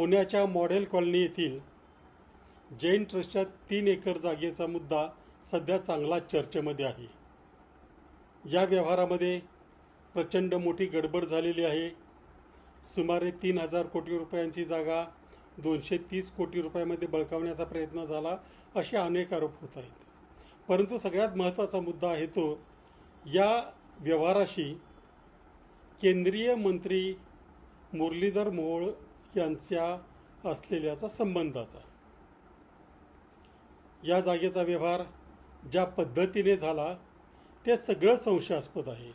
पुण्याच्या model colony येथील जैन ट्रस्टच्या तीन एकर जागेचा मुद्दा सध्या चांगला चर्चेमध्ये आहे. या व्यवहारामध्ये प्रचंड मोठी गडबड झालेली आहे. सुमारे तीन हजार कोटी रुपयांची जागा दोनशे तीस कोटी रुपयामध्ये बळकावण्याचा प्रयत्न झाला असे अनेक आरोप होत आहेत. परंतु सगळ्यात महत्त्वाचा मुद्दा आहे तो या व्यवहाराशी केंद्रीय मंत्री मुरलीधर मोहोळ यांच्या असलेल्याचा संबंधाचा. या जागेचा व्यवहार ज्या पद्धतीने झाला ते सगळं संशयास्पद आहे.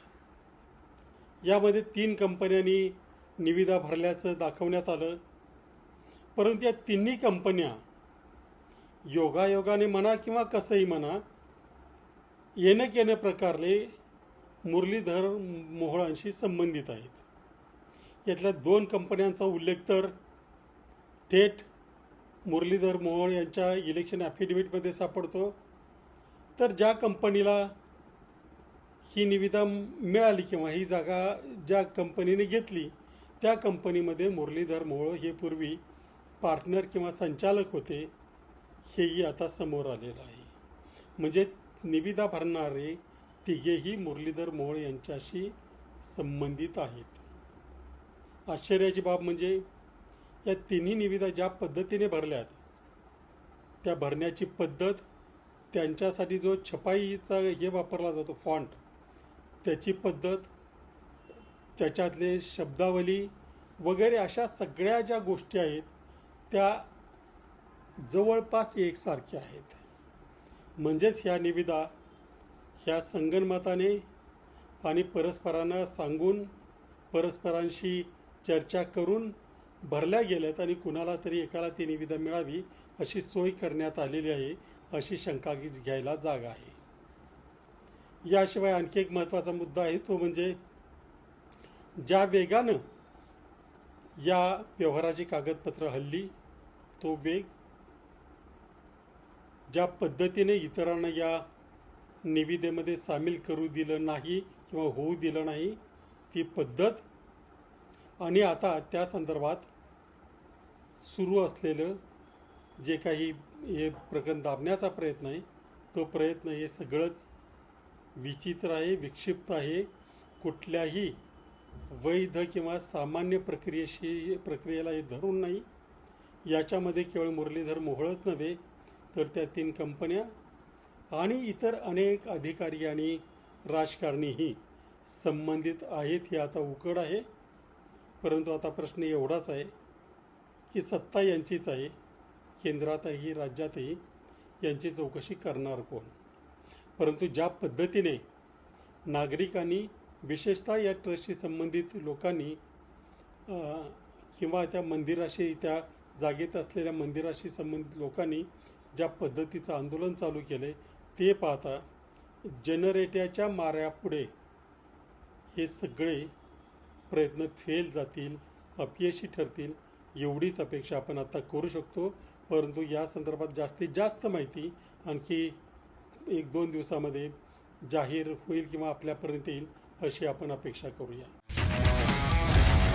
यामध्ये तीन कंपन्यांनी निविदा भरल्याचं दाखवण्यात आलं. परंतु या तिन्ही कंपन्या योगायोगाने म्हणा किंवा कसंही म्हणा येणं केणं प्रकारले मुरलीधर मोहोळांशी संबंधित आहेत. यातल्या दोन कंपन्यांचा उल्लेख तर थेट मुरलीधर मोहोळ यांच्या इलेक्शन ॲफिडेविटमध्ये सापडतो. तर ज्या कंपनीला ही निविदा मिळाली किंवा ही जागा ज्या कंपनीने घेतली त्या कंपनीमध्ये मुरलीधर मोहोळ हे पूर्वी पार्टनर किंवा संचालक होते हेही आता समोर आलेलं आहे. म्हणजे निविदा भरणारे तिघेही मुरलीधर मोहोळ यांच्याशी संबंधित आहेत. आश्चर्याची बाब म्हणजे या तिन्ही निविदा ज्या पद्धतीने भरल्यात त्या भरण्याची पद्धत त्यांच्यासाठी जो छपाईचा हे वापरला जातो फॉन्ट त्याची पद्धत त्याच्यातले शब्दावली वगैरे अशा सगळ्या ज्या गोष्टी आहेत त्या जवळपास एकसारख्या आहेत. म्हणजेच ह्या निविदा ह्या संगनमताने आणि परस्परांना सांगून परस्परांशी चर्चा करून भरल्या गेल्यात आणि कुणाला तरी एकाला ती निविदा मिळावी अशी सोय करण्यात आलेली आहे अशी शंका घ्यायला जागा आहे. याशिवाय आणखी एक महत्त्वाचा मुद्दा आहे तो म्हणजे ज्या वेगानं या व्यवहाराची कागदपत्र हल्ली तो वेग ज्या पद्धतीने इतरांना या निविदेमध्ये सामील करू दिलं नाही किंवा होऊ दिलं नाही ती पद्धत आणि आता त्या संदर्भात सुरू असलेलं जे काही हे प्रकरण दाबण्याचा प्रयत्न आहे तो प्रयत्न हे सगळंच विचित्र आहे विक्षिप्त आहे. कुठल्याही वैध किंवा सामान्य प्रक्रियेशी प्रक्रियेला हे धरून नाही. याच्यामध्ये केवळ मुरलीधर मोहळच नव्हे तर त्या तीन कंपन्या आणि इतर अनेक अधिकारी आणि राजकारणीही संबंधित आहेत हे आता उकड आहे. परंतु आता प्रश्न एवढाच आहे की सत्ता यांचीच आहे. केंद्रातही राज्यातही यांची चौकशी करणार कोण? परंतु ज्या पद्धतीने नागरिकांनी विशेषतः या ट्रस्टशी संबंधित लोकांनी किंवा त्या मंदिराशी त्या जागेत असलेल्या मंदिराशी संबंधित लोकांनी ज्या पद्धतीचं आंदोलन चालू केले ते पाहता जनरेट्याच्या माऱ्यापुढे हे सगळे प्रयत्न फेल जातील अपयशी ठरतील एवढीच अपेक्षा आपण आता करू शकतो. परंतु या संदर्भात जास्तीत जास्त माहिती आणखी एक दोन दिवसामध्ये जाहीर होईल किंवा आपल्यापर्यंत येईल अशी आपण अपेक्षा करूया.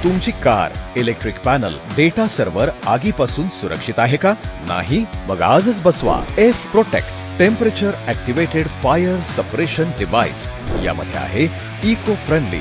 तुमची car electric panel data server आगीपासून सुरक्षित आहे का? नाही? मग आजच बसवा. F protect temperature activated fire suppression device यामध्ये आहे eco friendly